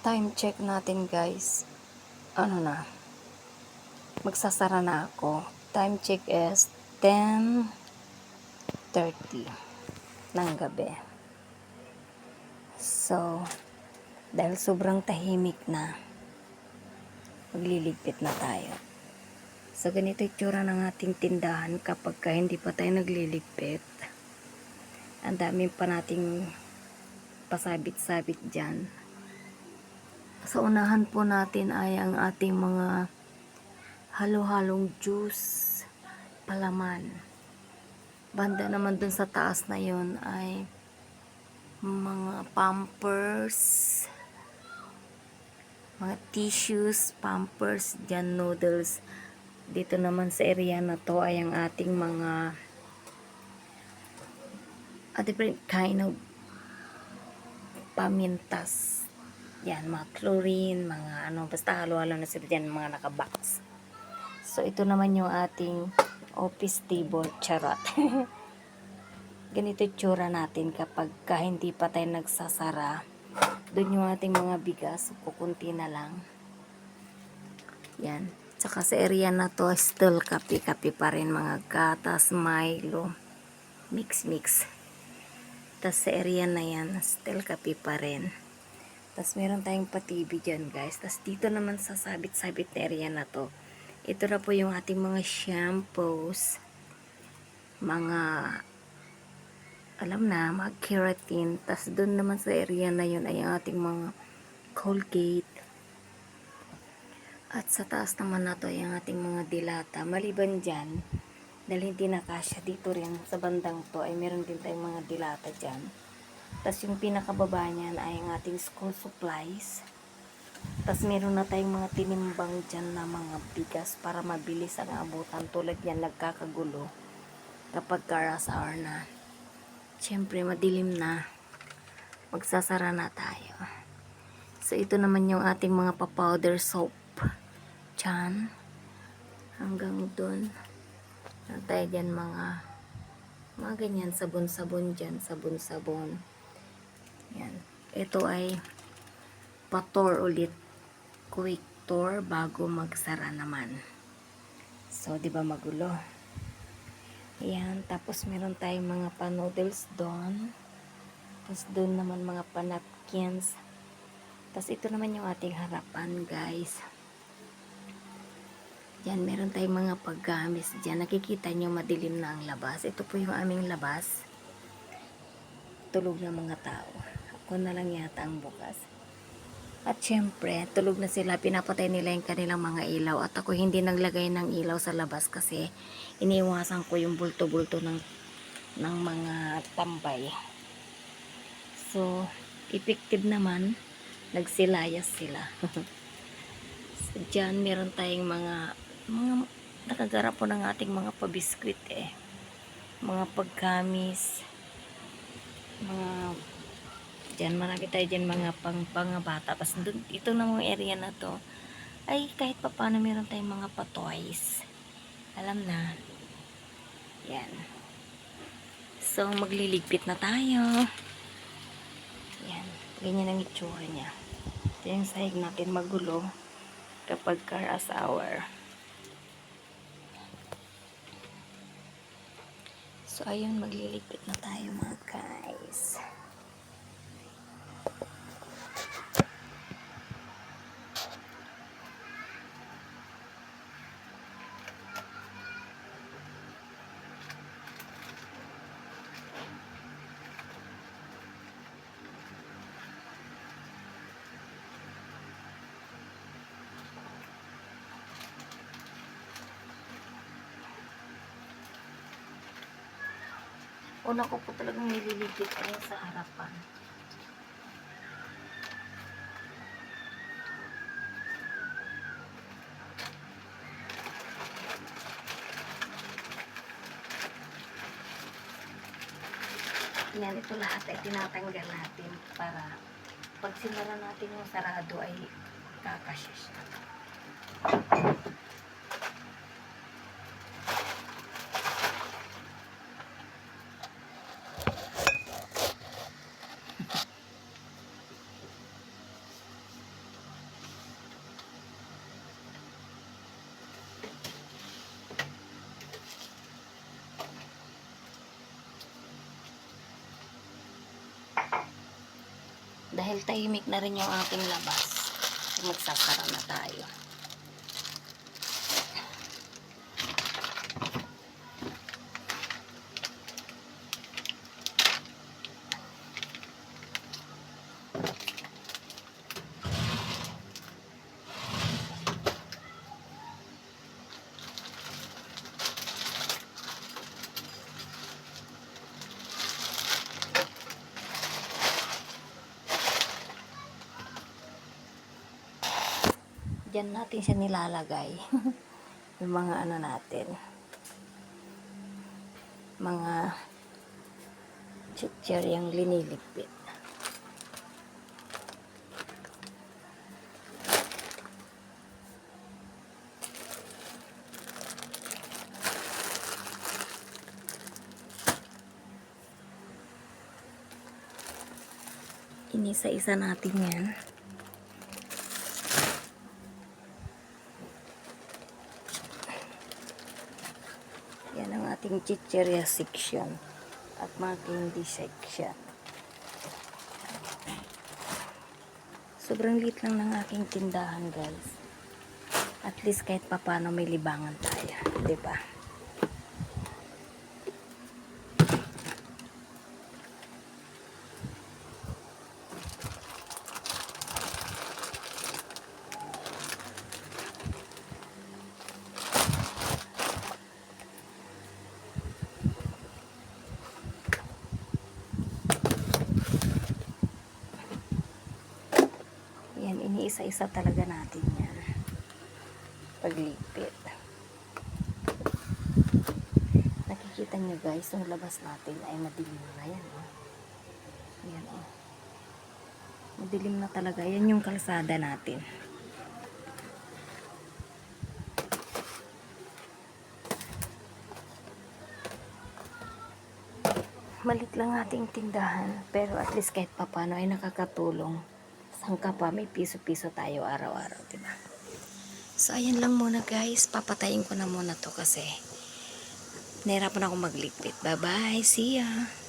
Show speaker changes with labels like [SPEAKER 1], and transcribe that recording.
[SPEAKER 1] time check natin guys. Ano na? Magsasara na ako. Time check is 10.30 ng gabi. So, dahil sobrang tahimik na, magliligpit na tayo. So, ganito yung tsura ng ating tindahan kapag ka hindi pa tayo nagliligpit. Ang dami pa nating pasabit-sabit dyan. Sa unahan po natin ay ang ating mga halo-halong juice, palaman. Banda naman dun sa taas na yon ay mga pampers, mga tissues, pampers, dyan noodles. Dito naman sa area na to ay ang ating mga a different kind of pamintas. Yan, mga chlorine, mga ano, basta halo-halo na sila dyan, mga nakabox. So, ito naman yung ating office table, charot. Ganito tsura natin kapag ka hindi pa tayo nagsasara. Doon yung ating mga bigas, kukunti na lang. Yan. Tsaka sa area na to, still kape-kape pa rin mga gatas, Milo, mix-mix. Tapos sa area na yan, still kape pa rin. Tapos meron tayong patibi dyan guys. Tapos dito naman sa sabit-sabit na area na to, ito na po yung ating mga shampoos, mga alam na, mga keratin. Tapos doon naman sa area na yun ay ang ating mga Colgate. At sa taas naman na to ay ang ating mga dilata. Maliban dyan, dahil hindi nakasya dito rin sa bandang to ay meron din tayong mga dilata dyan. Tapos yung pinakababa niyan ay ang ating school supplies. Tapos meron na tayong mga tinimbang dyan na mga bigas para mabilis ang abutan tulad yan nagkakagulo kapag karas hour na. Siyempre madilim na. Magsasara na tayo. So ito naman yung ating mga pa-powder soap. Chan. Hanggang dun. Meron tayo dyan mga mga ganyan sabon-sabon dyan. Sabon-sabon. Yan. Ito ay pator ulit. Quick tour bago magsara naman. So, di ba magulo? Ayan. Tapos meron tayong mga pa-noodles doon. Tapos doon naman mga pa-napkins. Tapos ito naman yung ating harapan, guys. Yan, meron tayong mga paggamis dyan. Nakikita nyo madilim na ang labas. Ito po yung aming labas. Tulog na mga tao. Ako na lang yata ang bukas. At syempre, tulog na sila. Pinapatay nila yung kanilang mga ilaw. At ako hindi naglagay ng ilaw sa labas kasi iniwasan ko yung bulto-bulto ng, ng mga tambay. So, effective naman. Nagsilayas sila. so, dyan, meron tayong mga mga nakagarap po ng ating mga pabiskwit eh. Mga pagkamis. Mga dyan, marami tayo dyan mga pang pangabata. Tapos dun, ito na mga area na to ay kahit pa paano meron tayong mga pa-toys. Alam na. Yan. So, magliligpit na tayo. Yan. Ganyan ang itsura niya. Ito yung sahig natin magulo kapag car as hour. So, ayun, magliligpit na tayo mga guys. Una ko po talagang nililigpit ay sa harapan. Yan, ito lahat ay tinatanggal natin para pag sinara natin yung sarado ay kakasya siya. Dahil tahimik na rin yung ating labas. Magsasara na tayo. Diyan natin siya nilalagay. yung mga ano natin. Mga chicheryang linilipit. Inisa-isa natin yan. Ating chicheria section at mga candy section. Sobrang lit lang ng aking tindahan guys. At least kahit papano may libangan tayo. 'di ba? Yan, iniisa-isa talaga natin yan. Paglipit. Nakikita nyo guys, yung labas natin ay madilim na yan. Oh. Yan oh. Madilim na talaga. Yan yung kalsada natin. Malit lang ating tindahan, pero at least kahit papano ay nakakatulong. Sangka pa, may piso-piso tayo araw-araw, di ba? So, ayan lang muna guys. Papatayin ko na muna to kasi nahirapan ako magligpit. Bye-bye. See ya.